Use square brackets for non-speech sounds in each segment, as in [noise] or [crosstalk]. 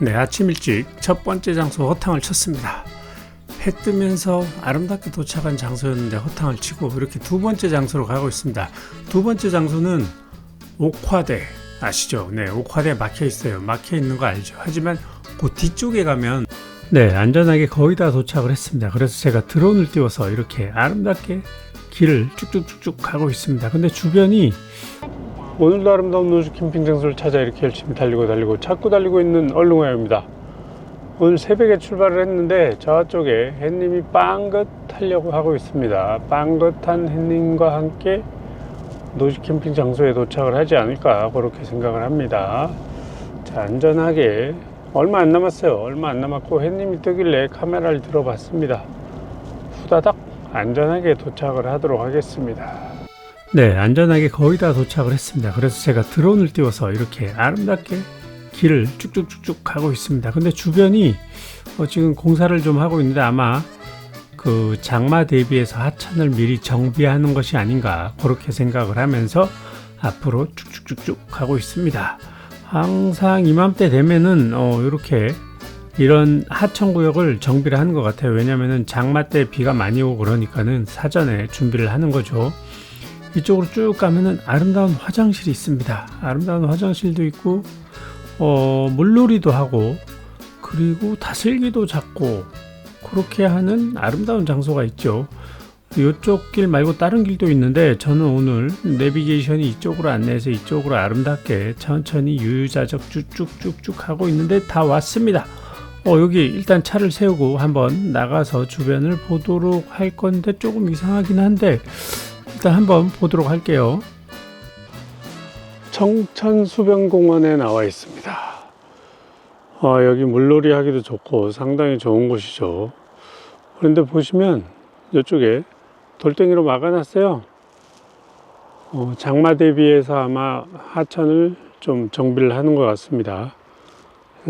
네, 아침 일찍 첫 번째 장소 허탕을 쳤습니다. 해 뜨면서 아름답게 도착한 장소였는데 허탕을 치고 이렇게 두 번째 장소로 가고 있습니다. 두 번째 장소는 옥화대 아시죠? 네, 옥화대 막혀 있어요. 막혀 있는 거 알죠? 하지만 그 뒤쪽에 가면 네, 안전하게 거의 다 도착을 했습니다. 그래서 제가 드론을 띄워서 이렇게 아름답게 길을 쭉쭉쭉쭉 가고 있습니다. 근데 주변이 오늘도 아름다운 노주 캠핑 장소를 찾아 이렇게 열심히 달리고 달리고 찾고 달리고 있는 얼룩아입니다. 오늘 새벽에 출발을 했는데 저쪽에 햇님이 빵긋하려고 하고 있습니다. 빵긋한 햇님과 함께 노지 캠핑 장소에 도착을 하지 않을까 그렇게 생각을 합니다. 자, 안전하게 얼마 안 남았어요. 얼마 안 남았고 햇님이 뜨길래 카메라를 들어봤습니다. 후다닥 안전하게 도착을 하도록 하겠습니다. 네, 안전하게 거의 다 도착을 했습니다. 그래서 제가 드론을 띄워서 이렇게 아름답게 길을 쭉쭉쭉쭉 가고 있습니다. 근데 주변이 어, 지금 공사를 좀 하고 있는데 아마 그 장마 대비해서 하천을 미리 정비하는 것이 아닌가 그렇게 생각을 하면서 앞으로 쭉쭉쭉쭉 가고 있습니다. 항상 이맘때 되면은 어, 이렇게 이런 하천 구역을 정비를 하는 것 같아요. 왜냐면은 장마 때 비가 많이 오고 그러니까는 사전에 준비를 하는 거죠. 이쪽으로 쭉 가면은 아름다운 화장실이 있습니다. 아름다운 화장실도 있고 어, 물놀이도 하고 그리고 다슬기도 잡고 그렇게 하는 아름다운 장소가 있죠. 이쪽 길 말고 다른 길도 있는데 저는 오늘 내비게이션이 이쪽으로 안내해서 이쪽으로 아름답게 천천히 유유자적 쭉쭉쭉쭉 하고 있는데 다 왔습니다. 어, 여기 일단 차를 세우고 한번 나가서 주변을 보도록 할 건데 조금 이상하긴 한데 일단 한번 보도록 할게요. 청천수변공원에 나와 있습니다. 어, 여기 물놀이 하기도 좋고 상당히 좋은 곳이죠. 그런데 보시면 이쪽에 돌덩이로 막아놨어요. 어, 장마 대비해서 아마 하천을 좀 정비를 하는 것 같습니다.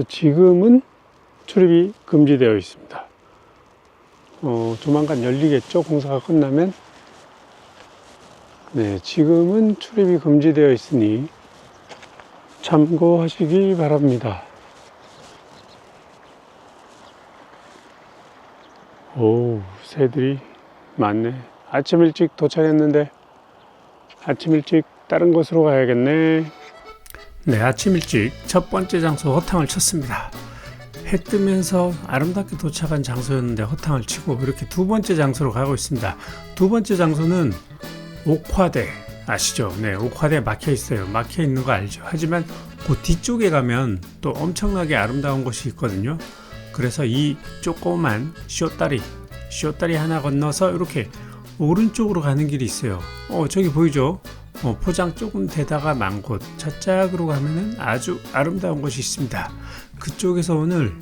지금은 출입이 금지되어 있습니다. 어, 조만간 열리겠죠? 공사가 끝나면. 네, 지금은 출입이 금지되어 있으니 참고하시기 바랍니다. 오, 새들이 많네. 아침 일찍 도착했는데 아침 일찍 다른 곳으로 가야겠네. 네, 아침 일찍 첫 번째 장소 허탕을 쳤습니다. 해 뜨면서 아름답게 도착한 장소였는데 허탕을 치고 이렇게 두 번째 장소로 가고 있습니다. 두 번째 장소는 옥화대 아시죠? 네, 옥화대 막혀 있어요. 막혀 있는 거 알죠? 하지만 그 뒤쪽에 가면 또 엄청나게 아름다운 곳이 있거든요. 그래서 이 조그만 쇼다리, 쇼다리 하나 건너서 이렇게 오른쪽으로 가는 길이 있어요. 어, 저기 보이죠? 어, 포장 조금 되다가 만 곳, 저짝으로 가면은 아주 아름다운 곳이 있습니다. 그쪽에서 오늘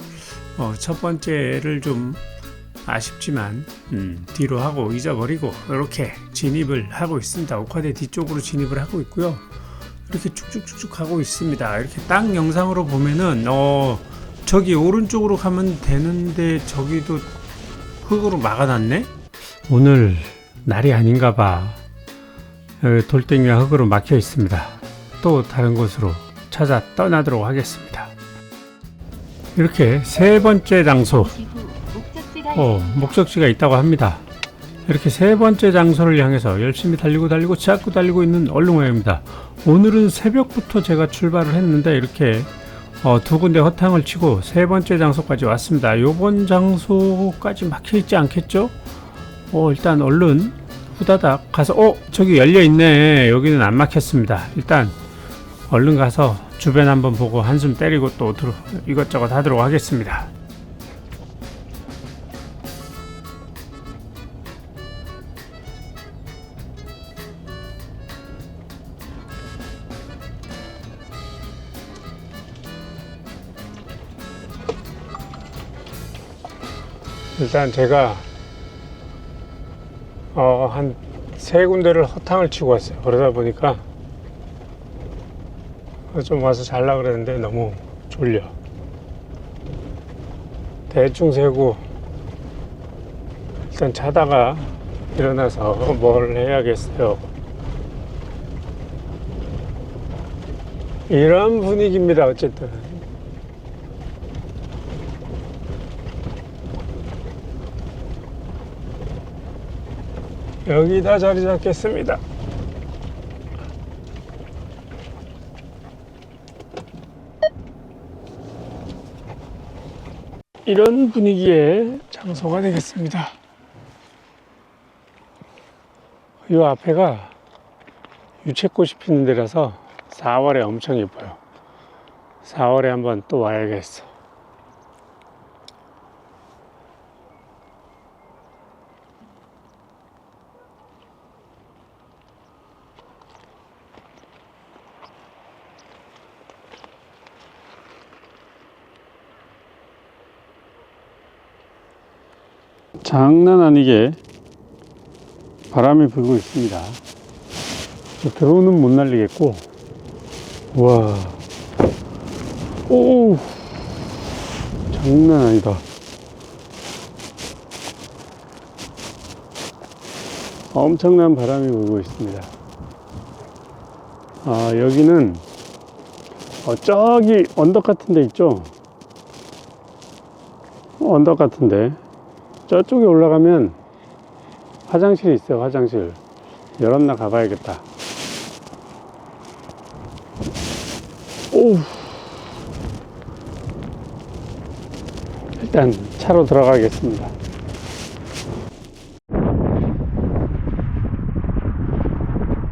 어, 첫 번째를 좀 아쉽지만 음, 뒤로 하고 잊어버리고 이렇게 진입을 하고 있습니다. 옥화대 뒤쪽으로 진입을 하고 있고요. 이렇게 쭉쭉쭉쭉 가고 있습니다. 이렇게 딱 영상으로 보면은 어 저기 오른쪽으로 가면 되는데 저기도 흙으로 막아놨네. 오늘 날이 아닌가 봐. 돌덩이와 흙으로 막혀 있습니다. 또 다른 곳으로 찾아 떠나도록 하겠습니다. 이렇게 세 번째 장소 어, 목적지가 있다고 합니다. 이렇게 세 번째 장소를 향해서 열심히 달리고 달리고 자꾸 달리고 있는 얼룩말입니다. 오늘은 새벽부터 제가 출발을 했는데 이렇게 어, 두 군데 허탕을 치고 세 번째 장소까지 왔습니다. 요번 장소까지 막혀 있지 않겠죠? 어, 일단 얼른 후다닥 가서 어 저기 열려 있네. 여기는 안 막혔습니다. 일단 얼른 가서 주변 한번 보고 한숨 때리고 또 들어 이것저것 하도록 하겠습니다. 일단 제가 어, 한 세 군데를 허탕을 치고 왔어요. 그러다 보니까 좀 와서 잘라 그랬는데 너무 졸려. 대충 세고 일단 자다가 일어나서 [laughs] 뭘 해야겠어요. 이런 분위기입니다. 어쨌든. 여기다 자리 잡겠습니다. 이런 분위기의 장소가 되겠습니다. 이 앞에가 유채꽃이 피는 데라서 4월에 엄청 예뻐요. 4월에 한번 또 와야겠어. 장난 아니게 바람이 불고 있습니다. 드론은 못 날리겠고, 와, 오, 장난 아니다. 엄청난 바람이 불고 있습니다. 아, 여기는, 어, 저기 언덕 같은 데 있죠? 언덕 같은데. 저쪽에 올라가면 화장실이 있어요, 화장실. 열었나 가봐야겠다. 오 일단 차로 들어가겠습니다.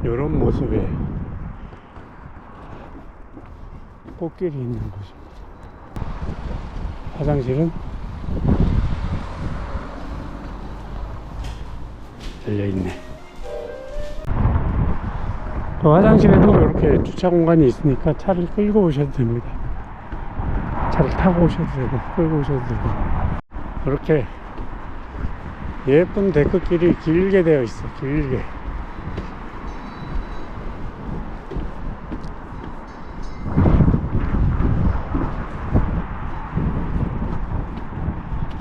이런 모습에 꽃길이 있는 곳입니다. 화장실은 열려있네. 그 화장실에도 이렇게 주차 공간이 있으니까 차를 끌고 오셔도 됩니다. 차를 타고 오셔도 되고, 끌고 오셔도 되고. 이렇게 예쁜 데크길이 길게 되어 있어, 길게.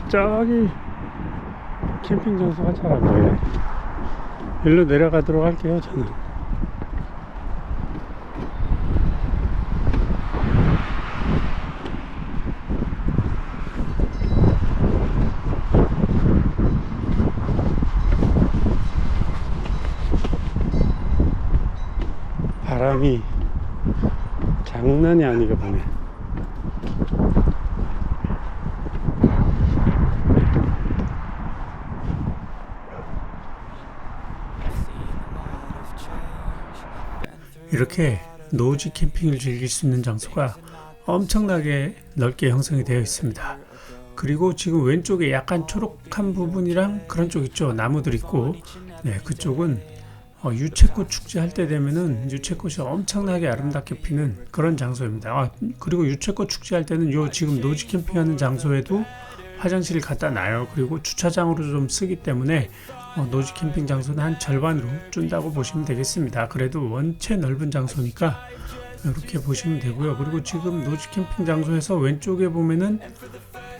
저기 캠핑 장소가 잘 안 보이네. 일로 내려가도록 할게요, 저는. 바람이 장난이 아니게 부네. 이렇게 노지 캠핑을 즐길 수 있는 장소가 엄청나게 넓게 형성이 되어 있습니다. 그리고 지금 왼쪽에 약간 초록한 부분이랑 그런 쪽 있죠. 나무들 있고, 네, 그쪽은 어, 유채꽃 축제 할 때 되면은 유채꽃이 엄청나게 아름답게 피는 그런 장소입니다. 아, 그리고 유채꽃 축제 할 때는 요 지금 노지 캠핑하는 장소에도 화장실을 갖다 놔요. 그리고 주차장으로 좀 쓰기 때문에 어, 노지 캠핑 장소는 한 절반으로 준다고 보시면 되겠습니다. 그래도 원체 넓은 장소니까 이렇게 보시면 되고요. 그리고 지금 노지 캠핑 장소에서 왼쪽에 보면은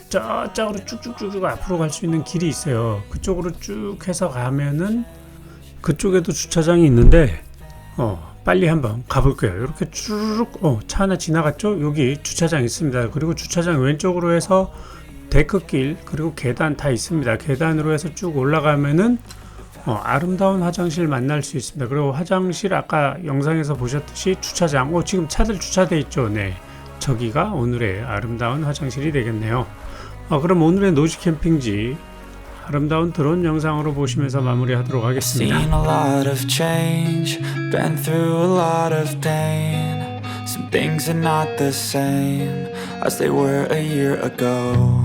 저쪽으로 쭉쭉쭉쭉 앞으로 갈 수 있는 길이 있어요. 그쪽으로 쭉 해서 가면은 그쪽에도 주차장이 있는데 어, 빨리 한번 가볼게요. 이렇게 쭉 어, 차 하나 지나갔죠? 여기 주차장 있습니다. 그리고 주차장 왼쪽으로 해서 데크길 그리고 계단 다 있습니다. 계단으로 해서 쭉 올라가면은 어, 아름다운 화장실 만날 수 있습니다. 그리고 화장실 아까 영상에서 보셨듯이 주차장, 어, 지금 차들 주차돼 있죠. 네, 저기가 오늘의 아름다운 화장실이 되겠네요. 어, 그럼 오늘의 노지 캠핑지 아름다운 드론 영상으로 보시면서 마무리하도록 하겠습니다. Seen a lot of change, been through a lot of pain. Some things are not the same as they were a year ago.